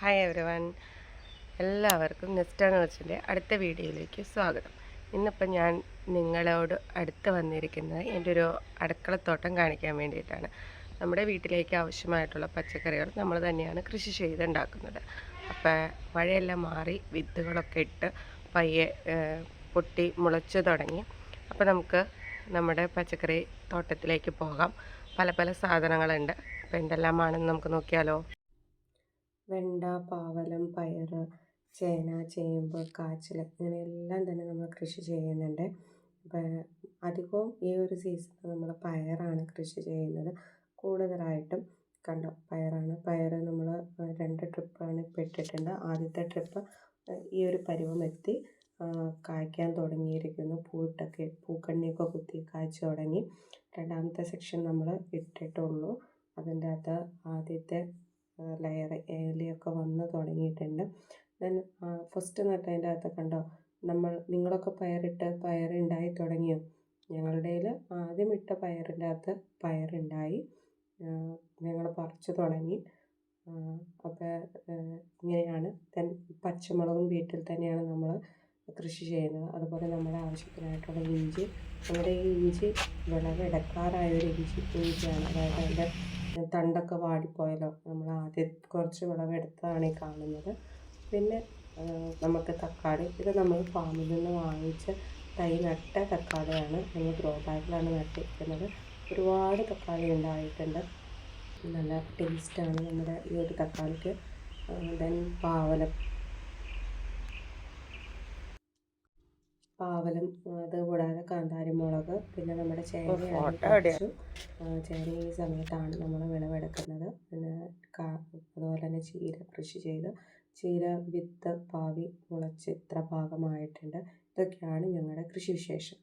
Hi everyone എല്ലാവർക്കും നെസ്റ്റ നോച്ചിന്റെ അടുത്ത വീഡിയോയിലേക്ക് സ്വാഗതം. ഇന്നിപ്പോൾ ഞാൻ നിങ്ങളോട് അടുത്ത് വന്നിരിക്കുന്നത് എന്റെ ഒരു അടുക്കളത്തോട്ടം കാണിക്കാൻ വേണ്ടിയിട്ടാണ്. നമ്മുടെ വീട്ടിലേക്ക് ആവശ്യമായിട്ടുള്ള പച്ചക്കറികൾ നമ്മൾ തന്നെയാണ് കൃഷി ചെയ്തുണ്ടാക്കുന്നത്. അപ്പോൾ മഴയെല്ലാം മാറി വിത്തുകളൊക്കെ ഇട്ട് പയ്യെ പൊട്ടി മുളച്ച് തുടങ്ങി. അപ്പോൾ നമുക്ക് നമ്മുടെ പച്ചക്കറി തോട്ടത്തിലേക്ക് പോകാം. പല പല സാധനങ്ങളുണ്ട്. അപ്പോൾ എന്തെല്ലാമാണെന്ന് നമുക്ക് നോക്കിയാലോ? വെണ്ട പാവലം പയർ ചേന ചേമ്പ് കാച്ചിൽ ഇങ്ങനെ എല്ലാം തന്നെ നമ്മൾ കൃഷി ചെയ്യുന്നുണ്ട്. അപ്പോൾ അധികവും ഈ ഒരു സീസണിൽ നമ്മൾ പയറാണ് കൃഷി ചെയ്യുന്നത്. കൂടുതലായിട്ടും കണ്ടോ പയറാണ്. പയർ നമ്മൾ രണ്ട് ട്രിപ്പാണ് ഇപ്പോൾ ഇട്ടിട്ടുണ്ട്. ആദ്യത്തെ ട്രിപ്പ് ഈ ഒരു പരുവം എത്തി കായ്ക്കാൻ തുടങ്ങിയിരിക്കുന്നു. പൂട്ടൊക്കെ പൂക്കണ്ണിയൊക്കെ കുത്തി കായ്ച്ചു തുടങ്ങി. രണ്ടാമത്തെ സെക്ഷൻ നമ്മൾ ഇട്ടിട്ടുള്ളൂ. അതിന്റെ അകത്ത് ആദ്യത്തെ ലെയർ ഏലിയൊക്കെ വന്ന് തുടങ്ങിയിട്ടുണ്ട്. ദെൻ ഫസ്റ്റ് നട്ടതിന്റെ അകത്ത് കണ്ടോ നമ്മൾ നിങ്ങളൊക്കെ പയറിട്ട് പയറുണ്ടായി തുടങ്ങിയോ? ഞങ്ങളുടെ ആദ്യം ഇട്ട പയറിന്റെ അകത്ത് പയറുണ്ടായി. ഞങ്ങൾ പറിച്ചു തുടങ്ങി. അപ്പോൾ ഇങ്ങനെയാണ്. തൻ പച്ചമുളകും വീട്ടിൽ തന്നെയാണ് നമ്മൾ കൃഷി ചെയ്യുന്നത്. അതുപോലെ നമ്മുടെ ആവശ്യത്തിനായിട്ടുള്ള ഇഞ്ചി നമ്മുടെ ഈ ഇഞ്ചി വിളവെടുക്കാറായ ഒരു ഇഞ്ചി ഇഞ്ചിയാണ്. അതായത് അതിന്റെ തണ്ടൊക്കെ വാടിപ്പോയാലോ? നമ്മൾ ആദ്യം കുറച്ച് വിളവെടുത്തതാണ് ഈ കാണുന്നത്. പിന്നെ നമുക്ക് തക്കാളി ഇത് നമ്മൾ ഫാമിൽ നിന്ന് വാങ്ങിച്ച് തൈ നട്ട തക്കാളിയാണ്. നമ്മൾ ഗ്രോ ബാഗിലാണ് നട്ടിരിക്കുന്നത്. ഒരുപാട് തക്കാളി ഉണ്ടായിട്ടുണ്ട്. നല്ല ടേസ്റ്റാണ് നമ്മുടെ ഈ ഒരു തക്കാളിക്ക്. ദെൻ പാവലം പാവലും അത് കൂടാതെ കാന്താരി മുളക് പിന്നെ നമ്മുടെ ചേനയും കുറച്ചു ചേന ഈ സമയത്താണ് നമ്മൾ വിളവെടുക്കുന്നത്. പിന്നെ അതുപോലെ തന്നെ ചീര കൃഷി ചെയ്ത് ചീര വിത്ത് പാവി മുളച്ച് ഇത്ര ഭാഗമായിട്ടുണ്ട്. ഇതൊക്കെയാണ് ഞങ്ങളുടെ കൃഷി വിശേഷം.